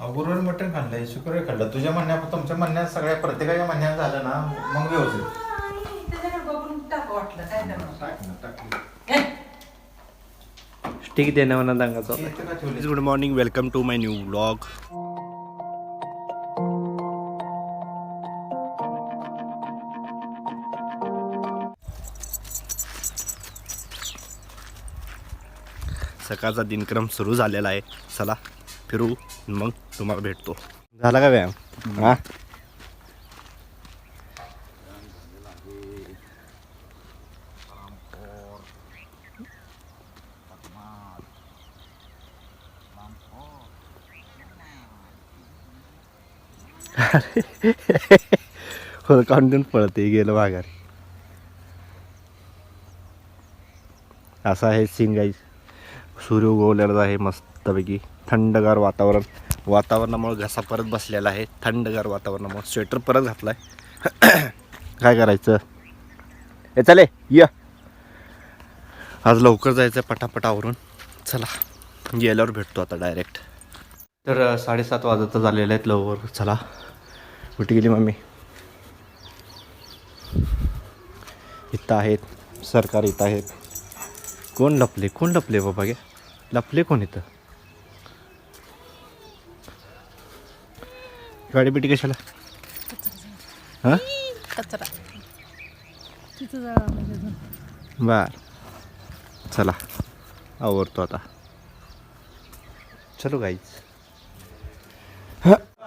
गुरुवारी मटण खाल्लंय शुक्रवारी खाल्लं. तुझ्या म्हणण्या तुमच्या म्हणण्यात सगळ्या प्रत्येकाच्या म्हणण्यात झालं ना मग व्यवस्थित. ना, ना. ठीक आहे म्हणा दांगाचा? Good morning welcome to my new blog सकाळचा दिनक्रम सुरू झालेला आहे. चला फिरू मग. तुम्हाला भेटतो. झाला का व्यायाम? हा? हो कॉन्टिन्यू पळते गेलं माघारी. असं आहे सीन गाईज सूर्य उगवलेला आहे मस्तपैकी. थंडगार वातावरण. वातावरणामुळे घसा परत बसलेला आहे. थंडगार वातावरणामुळे स्वेटर परत घातला आहे काय करायचं? ए चले य. आज लवकर जायचं आहे पटापटावरून चला गेल्यावर भेटतो आता डायरेक्ट तर साडेसात वाजता झालेले आहेत लवकर. चला कुठे गेली मम्मी. इथं आहेत सरकार इथं आहेत. कोण लपले? कोण लपले बाबा गे? लपले कोण इथं? गाडी बिटी कशाला? हां? कचरा. म्हणजे. बर. चला. आवरतो आता. चलो गाईच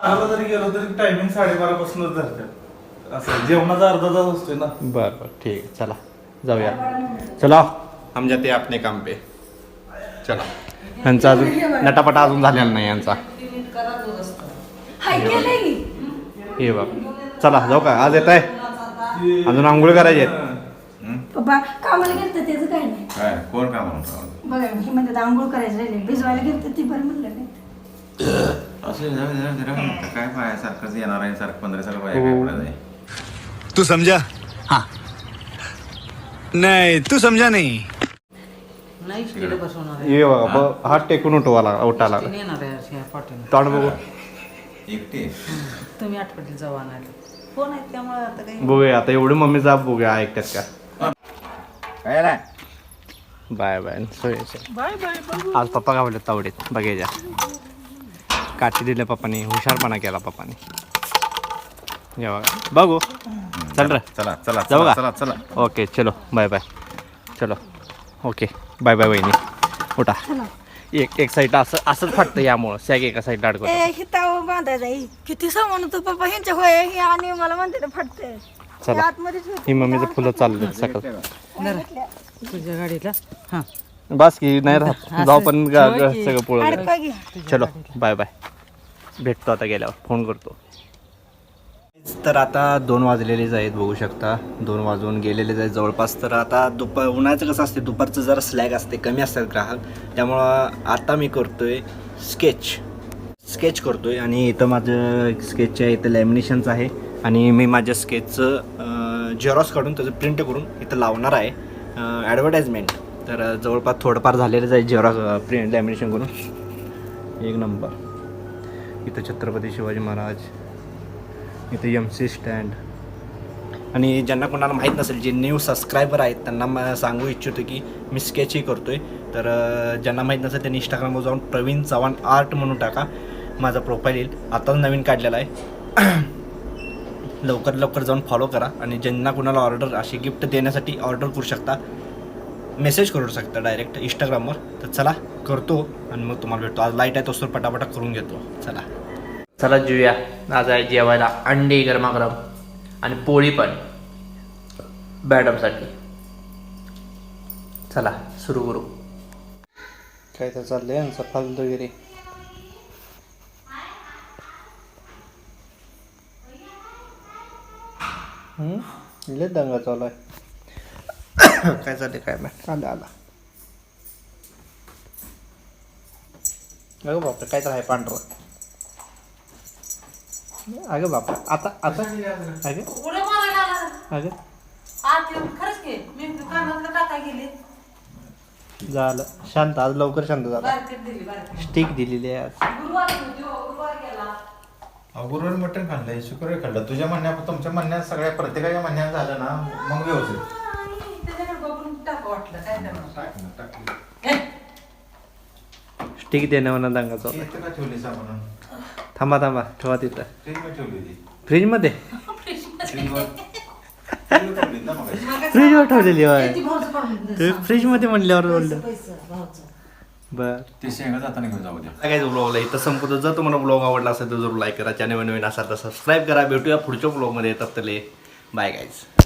आला जरी गेलो तरी टायमिंग साडेबारा पासूनच धरतात असं जेवणाचा अर्धा तास असतोय ना. बर बर. ठीक आहे. चला. जाऊया. चला. हम जाते अपने काम पे. चला. यांचा अजून नटापटा अजून झालेला नाही यांचा. हे बघ. चला जाऊ का? आज येत आहे अजून आंघोळ करायचे आहेत. पप्पा कामाला गेलं त्याचं काय नाही? काय? कोण का म्हणतो बघा हे म्हणतात आंघोळ करायचं राहिले भिजवायला गेलं ती बरं म्हणलं नाही. असं जाऊ दे, जाऊ दे, राहू दे. काय पाय सारखंच येणार आहे सारखं पंधरा साल पाय काय पडत आहे तू समझा हाँ. नहीं तू समझा नहीं. नाही तिकडे बसवणार आहे. ये हात टेकून उठवाला उठाला तोंड बघू एकटे. तुम्ही आठवडीत जावा नाही फोन आहेत त्यामुळे आता काही बघूया आता एवढी मम्मी जा बघूया ऐकतात का? काय नाही बाय बाय बाय बाय आज पप्पा काय बोलले तावडीत बघायच्या काठी दिल्या पप्पानी हुशारपणा केला पप्पानी. बघा चल रे. चला चला जाऊ चला का? चला चला. ओके चलो बाय बाय. चलो ओके. बाय बाय वहिनी. उठा. एक एक साईड असं असंच फाटतं यामुळं. सॅग एका साईड अडकवतो. ए हिताव बांधायचा. ही किती सामान होतं पप्पा? ह्यांच्या होय हे आणि मला म्हणते फाटते चला. आतमध्येच होते. ही मम्मीचं फुलं चाललं सकाळ. तुझ्या गाडीला हां. बस की नाही राहत. जाऊ पण गा- गा- सगळं पुढं अडकवा चलो बाय बाय भेटतो आता गेल्यावर. फोन करतो. तर आता दोन वाजलेलेच आहेत बघू शकता. दोन वाजून गेलेलेच आहेत जवळपास. तर आता दुपार उन्हाळ्याचं कसं असते दुपारचं जरा स्लॅग असते कमी असतात ग्राहक. त्यामुळं आता मी करतोय स्केच स्केच करतोय आणि इथं माझं स्केचच्या आहे इथं लॅमिनेशनचं आहे. आणि मी माझ्या स्केचचं झेरॉक्स काढून त्याचं प्रिंट करून इथं लावणार आहे ॲडव्हर्टाईजमेंट तर जवळपास थोडंफार झालेलंच आहे झेरॉक्स प्रिंट लॅमिनेशन करून. एक नंबर. इथं छत्रपती शिवाजी महाराज. इथे एम सी स्टँड आणि ज्यांना कोणाला माहीत नसेल जे न्यू सबस्क्रायबर आहेत त्यांना म सांगू इच्छितो की मी स्केचही करतो आहे तर ज्यांना माहीत नसेल त्यांनी इंस्टाग्रामवर जाऊन प्रवीण चव्हाण आर्ट म्हणून टाका. माझा प्रोफाईल येईल. आताच नवीन काढलेला आहे. लवकर लवकर जाऊन फॉलो करा. आणि ज्यांना कोणाला ऑर्डर अशी गिफ्ट देण्यासाठी ऑर्डर करू शकता मेसेज करू शकता डायरेक्ट इंस्टाग्रामवर तर चला करतो. आणि मग तुम्हाला भेटतो. आज लाइट आहे तो सर पटापटा करून घेतो. चला. चला जेऊया. आज आहे जेवायला. अंडे गरमागरम. आणि पोळी पण. मॅडमसाठी चला सुरू करू. काय तर चाललंय यांचं फालतूगिरी लय दंगा चालू आहे. काय चाललंय काय माहीत. आला आला. अगं बापरे काय तर आहे पांढरं. अगं बापरे. आता आता अगं. उड्या मारायला आला. अगं. आत येऊन खरंच की मी कानातलं टाकाय गेले? झालं. शांत आज लवकर शांत झाला. बारकेट दिली बारकेट. स्टिक दिलेली आहे आज. गुरुवार गुरुवार अहो, गुरुवारी मटण खाल्लंय शुक्रवारी खाल्लं. तुझ्या म्हणण्या तुमच्या म्हणण्या सगळ्या प्रत्येकाच्या म्हणण्यात झालं ना. मग व्यवस्थित. टाक वाटलं. काय करणार टाक ना, टाक. स्टिक देणं म्हणा दांगाचं ती इथं का ठेवली सा म्हणून? थांबा थांबा. ठेवा तिथं. फ्रीजमध्ये फ्रीजवर ठेवलेली होय. तुम्ही फ्रीजमध्ये म्हणल्यावर बोललं. पैसे भावचं. बर. ते शेंगा जाताना घेऊन जाऊ द्या. काय ब्लॉगला इथं संपतो. जर तुम्हाला ब्लॉग आवडला असेल तर जरूर लाईक करा. चॅनल नवीन असाल तर सबस्क्राईब करा. भेटूया पुढच्या ब्लॉगमध्ये. येतात तले बाय गाईज